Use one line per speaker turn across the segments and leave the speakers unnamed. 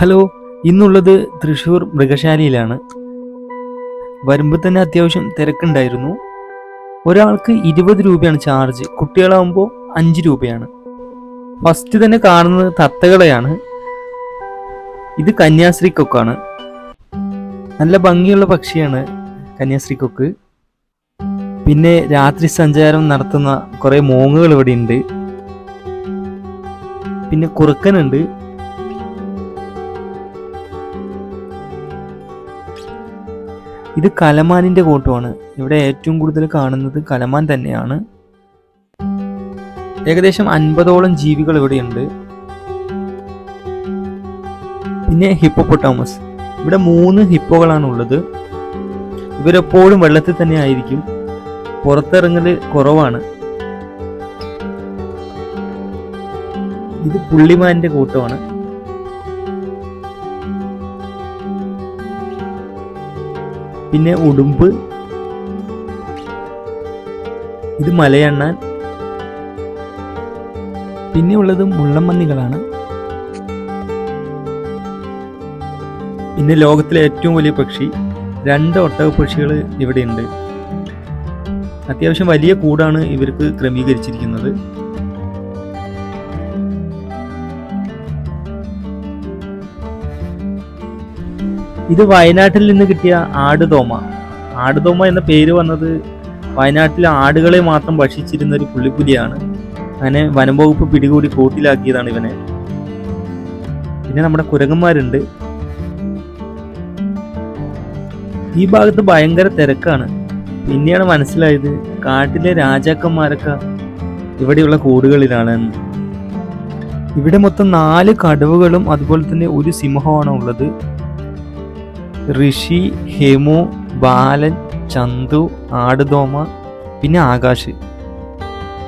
Hello ഇന്നുള്ളത് തൃശ്ശൂർ മൃഗശാലയിലാണ്. വരുമ്പോൾ തന്നെ അത്യാവശ്യം തിരക്കുണ്ടായിരുന്നു. ഒരാൾക്ക് ഇരുപത് രൂപയാണ് ചാർജ് കുട്ടികളാവുമ്പോൾ അഞ്ച് രൂപയാണ്. ഫസ്റ്റ് തന്നെ കാണുന്നത് തത്തകളെയാണ്. ഇത് കന്യാശ്രീ കൊക്കാണ്. നല്ല ഭംഗിയുള്ള പക്ഷിയാണ് കന്യാശ്രീ കൊക്ക്. പിന്നെ രാത്രി സഞ്ചാരം നടത്തുന്ന കുറേ മോങ്ങുകൾ ഇവിടെ ഉണ്ട് പിന്നെ കുറുക്കനുണ്ട്. ഇത് കലമാനിന്റെ കൂട്ടമാണ് ഇവിടെ ഏറ്റവും കൂടുതൽ കാണുന്നത് കലമാൻ തന്നെയാണ്. ഏകദേശം അൻപതോളം ജീവികൾ ഇവിടെയുണ്ട്. പിന്നെ ഹിപ്പോപ്പൊട്ടാമസ് ഇവിടെ മൂന്ന് ഹിപ്പോകളാണ് ഉള്ളത്. ഇവരെപ്പോഴും വെള്ളത്തിൽ തന്നെ ആയിരിക്കും. പുറത്തിറങ്ങൽ കുറവാണ്. ഇത് പുള്ളിമാന്റെ കൂട്ടമാണ്. പിന്നെ ഉടുമ്പ്. ഇത് മലയണ്ണാൻ പിന്നെ ഉള്ളത് മുള്ളമ്മന്നികളാണ്. പിന്നെ ലോകത്തിലെ ഏറ്റവും വലിയ പക്ഷി രണ്ട് ഒട്ടക പക്ഷികൾ ഇവിടെയുണ്ട്. അത്യാവശ്യം വലിയ കൂടാണ് ഇവർക്ക് ക്രമീകരിച്ചിരിക്കുന്നത്. ഇത് വയനാട്ടിൽ നിന്ന് കിട്ടിയ ആടുതോമ. ആടുതോമ എന്ന പേര് വന്നത് വയനാട്ടിലെ ആടുകളെ മാത്രം ഭക്ഷിച്ചിരുന്ന ഒരു പുള്ളിപ്പുലിയാണ് അങ്ങനെ വനം വകുപ്പ് പിടികൂടി കൂട്ടിലാക്കിയതാണ് ഇവനെ. പിന്നെ നമ്മുടെ കുരങ്ങന്മാരുണ്ട്. ഈ ഭാഗത്ത് ഭയങ്കര തിരക്കാണ്. പിന്നെയാണ് മനസ്സിലായത് കാട്ടിലെ രാജാക്കന്മാരൊക്കെ ഇവിടെയുള്ള കൂടുകളിലാണ് ഇവിടെ മൊത്തം നാല് കടുവകളും അതുപോലെ തന്നെ ഒരു സിംഹമാണ് ഉള്ളത്. ഋഷി ഹേമു ബാലൻ ചന്തു ആടുതോമ പിന്നെ ആകാശ്.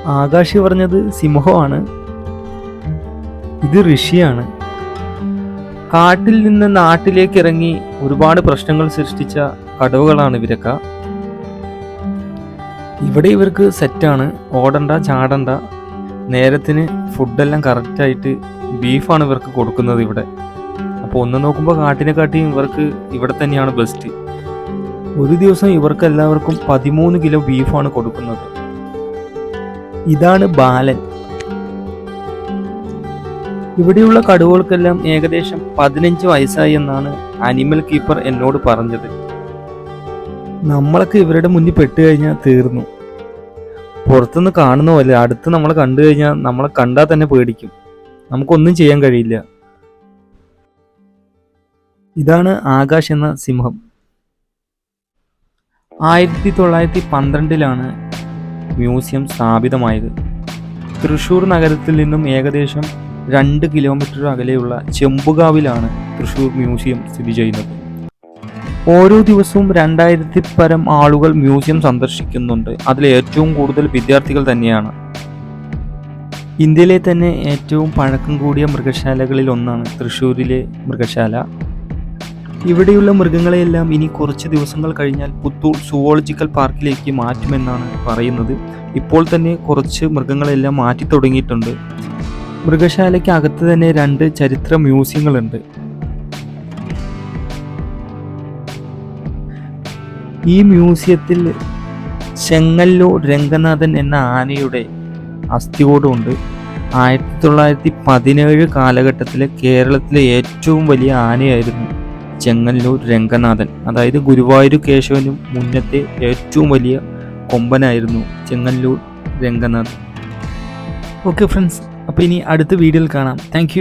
ആകാശ് പറഞ്ഞത് സിംഹമാണ്. ഇത് ഋഷിയാണ്. കാട്ടിൽ നിന്ന് നാട്ടിലേക്ക് ഇറങ്ങി ഒരുപാട് പ്രശ്നങ്ങൾ സൃഷ്ടിച്ച കടവുകളാണ് ഇവരൊക്കെ. ഇവിടെ ഇവർക്ക് സെറ്റാണ്. ഓടണ്ട ചാടണ്ട. നേരത്തിന് ഫുഡെല്ലാം കറക്റ്റായിട്ട് ബീഫാണ് ഇവർക്ക് കൊടുക്കുന്നത് ഇവിടെ. അപ്പോൾ ഒന്ന് നോക്കുമ്പോൾ കാട്ടിനെക്കാട്ടിയും ഇവർക്ക് ഇവിടെ തന്നെയാണ് ബെസ്റ്റ് ഒരു ദിവസം ഇവർക്ക് എല്ലാവർക്കും പതിമൂന്ന് കിലോ ബീഫാണ് കൊടുക്കുന്നത്. ഇതാണ് ബാലൻ. ഇവിടെയുള്ള കടുവകൾക്കെല്ലാം ഏകദേശം പതിനഞ്ച് വയസ്സായി എന്നാണ് അനിമൽ കീപ്പർ എന്നോട് പറഞ്ഞത്. നമ്മളൊക്കെ ഇവരുടെ മുന്നിൽ പെട്ട് കഴിഞ്ഞാൽ തീർന്നു. പുറത്തുനിന്ന് കാണുന്ന പോലെ അടുത്ത് നമ്മൾ കണ്ടു കഴിഞ്ഞാൽ നമ്മളെ കണ്ടാൽ തന്നെ പേടിക്കും. നമുക്കൊന്നും ചെയ്യാൻ കഴിയില്ല. ഇതാണ് ആകാശ് എന്ന സിംഹം. ആയിരത്തി തൊള്ളായിരത്തി പന്ത്രണ്ടിലാണ് മ്യൂസിയം സ്ഥാപിതമായത്. തൃശൂർ നഗരത്തിൽ നിന്നും ഏകദേശം രണ്ട് കിലോമീറ്റർ അകലെയുള്ള ചെമ്പുകാവിലാണ് തൃശൂർ മ്യൂസിയം സ്ഥിതി ചെയ്യുന്നത്. ഓരോ ദിവസവും രണ്ടായിരത്തി പരം ആളുകൾ മ്യൂസിയം സന്ദർശിക്കുന്നുണ്ട്. അതിൽ ഏറ്റവും കൂടുതൽ വിദ്യാർത്ഥികൾ തന്നെയാണ്. ഇന്ത്യയിലെ തന്നെ ഏറ്റവും പഴക്കം കൂടിയ മൃഗശാലകളിൽ ഒന്നാണ് തൃശ്ശൂരിലെ മൃഗശാല. ഇവിടെയുള്ള മൃഗങ്ങളെയെല്ലാം ഇനി കുറച്ച് ദിവസങ്ങൾ കഴിഞ്ഞാൽ പുത്തൂർ സുവോളജിക്കൽ പാർക്കിലേക്ക് മാറ്റുമെന്നാണ് പറയുന്നത്. ഇപ്പോൾ തന്നെ കുറച്ച് മൃഗങ്ങളെല്ലാം മാറ്റി തുടങ്ങിയിട്ടുണ്ട്. മൃഗശാലയ്ക്ക് അകത്ത് തന്നെ രണ്ട് ചരിത്ര മ്യൂസിയങ്ങളുണ്ട്. ഈ മ്യൂസിയത്തിൽ ചെങ്ങല്ലൂർ രംഗനാഥൻ എന്ന ആനയുടെ അസ്ഥികൂടമുണ്ട് ആയിരത്തി തൊള്ളായിരത്തി പതിനേഴ് കാലഘട്ടത്തിലെ കേരളത്തിലെ ഏറ്റവും വലിയ ആനയായിരുന്നു ചെങ്ങല്ലൂർ രംഗനാഥൻ. അതായത് ഗുരുവായൂർ കേശവനും മുന്നത്തെ ഏറ്റവും വലിയ കൊമ്പനായിരുന്നു ചെങ്ങല്ലൂർ രംഗനാഥൻ. ഓക്കെ ഫ്രണ്ട്സ് അപ്പോൾ ഇനി അടുത്ത വീഡിയോയിൽ കാണാം. താങ്ക്